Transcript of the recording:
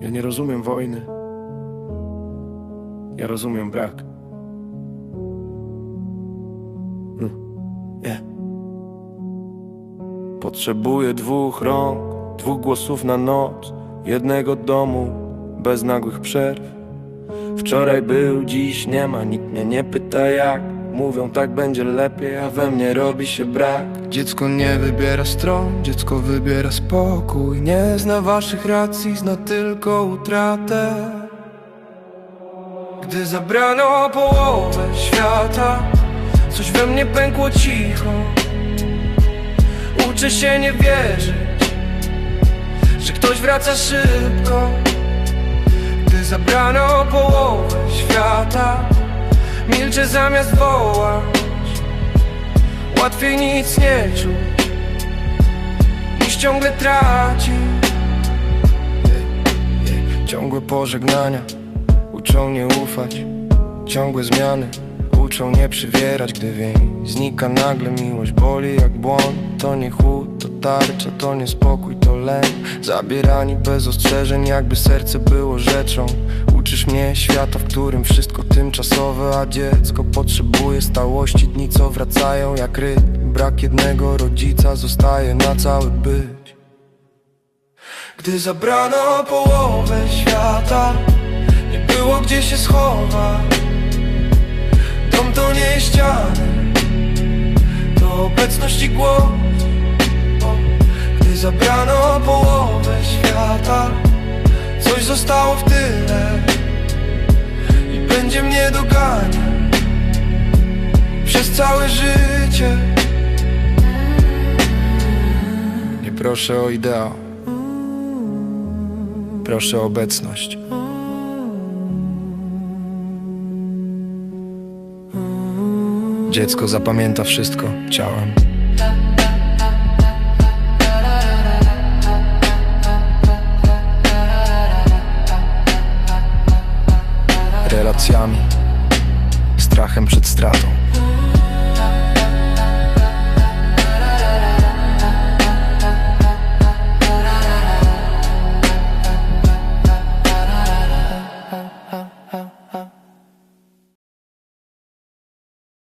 Ja nie rozumiem wojny. Ja rozumiem brak. Hm. Nie. Potrzebuję dwóch rąk, dwóch głosów na noc, jednego domu, bez nagłych przerw. Wczoraj był, dziś nie ma, nikt mnie nie pyta jak. Mówią tak będzie lepiej, a we mnie robi się brak. Dziecko nie wybiera stron, dziecko wybiera spokój. Nie zna waszych racji, zna tylko utratę. Gdy zabrano połowę świata Coś we mnie pękło cicho. Uczę się nie wierzyć Że ktoś wraca szybko. Gdy zabrano połowę świata Milczę zamiast wołać. Łatwiej nic nie czuć. Niż ciągle tracić. Ciągłe pożegnania Uczą nie ufać. Ciągłe zmiany Uczą nie przywierać. Gdy wień znika nagle Miłość boli jak błąd. To nie chłód, tarcza To nie spokój, to lęk. Zabierani bez ostrzeżeń Jakby serce było rzeczą. Uczysz mnie świata, w którym wszystko tymczasowe A dziecko potrzebuje stałości. Dni co wracają jak rytm. Brak jednego rodzica zostaje na cały być Gdy zabrano połowę świata Nie było gdzie się schować. Dom to nie ściany To obecność i zabrano połowę świata. Coś zostało w tyle I będzie mnie doganiać Przez całe życie. Nie proszę o ideał Proszę o obecność. Dziecko zapamięta wszystko ciałem Strachem przed stratą